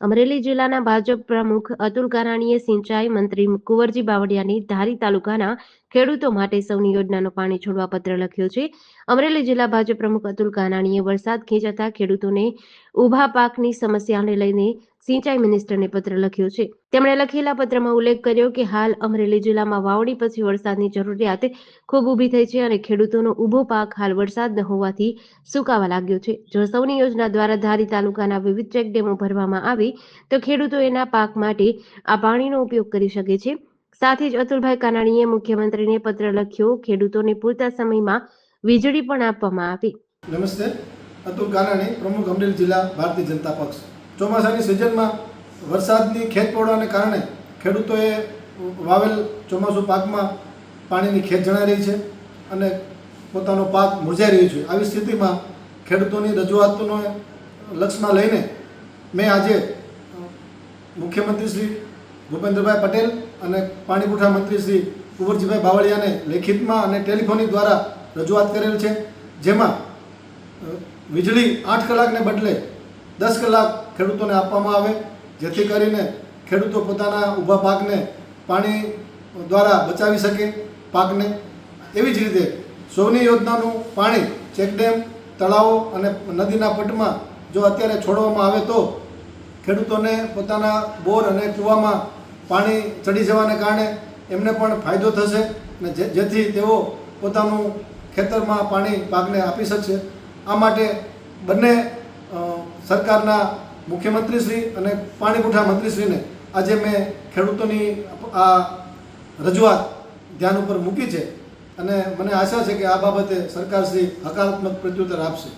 અમરેલી જિલ્લાના ભાજપ પ્રમુખ અતુલ કાનાણીએ સિંચાઈ મંત્રી કુંવરજી બાવળિયાની ધારી તાલુકાના ખેડૂતો માટે સૌની યોજનાનો પાણી છોડવા પત્ર લખ્યો છે. અમરેલી જિલ્લા ભાજપ પ્રમુખ અતુલ કાનાણીએ વરસાદ ખેંચાતા ખેડૂતોને ઊભા પાકની સમસ્યાને લઈને સિંચાઈ મિનિસ્ટરને પત્ર લખ્યો છે. તેમણે લખેલા પત્રમાં ઉલ્લેખ કર્યો કે હાલ અમરેલી જિલ્લામાં વાવણી પછી વરસાદની જરૂરિયાત ખૂબ ઊભી થઈ છે અને ખેડૂતોનો ઊભો પાક હાલ વરસાદ ન હોવાથી સુકાવા લાગ્યો છે. જો સૌની યોજના દ્વારા ધારી તાલુકાના વિવિધ ચેકડેમો ભરવામાં આવે, તો ખેડૂતો એના પાક માટે આ પાણીનો ઉપયોગ કરી શકે છે. સાથે જ અતુલભાઈ કાનાણીએ મુખ્યમંત્રીને પત્ર લખ્યો, ખેડૂતોને પૂરતા સમયમાં વીજળી પણ આપવામાં આવી. નમસ્તે. અતુલ કાનાણી, પ્રમુખ અમરેલી જિલ્લા ભારતીય જનતા પક્ષ. ચોમાસાની સિઝનમાં વરસાદની ખેત પડવાને કારણે ખેડૂતોએ વાવેલ ચોમાસું પાકમાં પાણીની ખેત જણાઈ રહી છે અને પોતાનો પાક મુરઝાઈ રહ્યો છે. આવી સ્થિતિમાં ખેડૂતોની રજૂઆતોને લક્ષમાં લઈને મેં આજે મુખ્યમંત્રી શ્રી ભૂપેન્દ્રભાઈ પટેલ અને પાણી પુરવઠા મંત્રી શ્રી કુંવરજીભાઈ બાવળિયાને લેખિતમાં અને ટેલિફોનિક દ્વારા રજૂઆત કરેલ છે, જેમાં વીજળી આઠ કલાકને બદલે દસ કલાક ખેડૂતોને આપવામાં આવે, જેથી કરીને ખેડૂતો પોતાના ઊભા પાકને પાણી દ્વારા બચાવી શકે પાકને. એવી જ રીતે સૌની યોજનાનું પાણી ચેકડેમ તળાવો અને નદીના પટમાં જો અત્યારે છોડવામાં આવે તો ખેડૂતોને પોતાના બોર અને કૂવામાં પાણી ચડી જવાને કારણે એમને પણ ફાયદો થશે અને જેથી તેઓ પોતાનું ખેતરમાં પાણી પાકને આપી શકશે. આ માટે બંને સરકારના મુખ્યમંત્રીશ્રી અને પાણી પુરવઠા મંત્રીશ્રીને આજે મેં ખેડૂતોની આ રજૂઆત ધ્યાન ઉપર મૂકી છે અને મને આશા છે કે આ બાબતે સરકારશ્રી હકારાત્મક પ્રત્યુત્તર આપશે.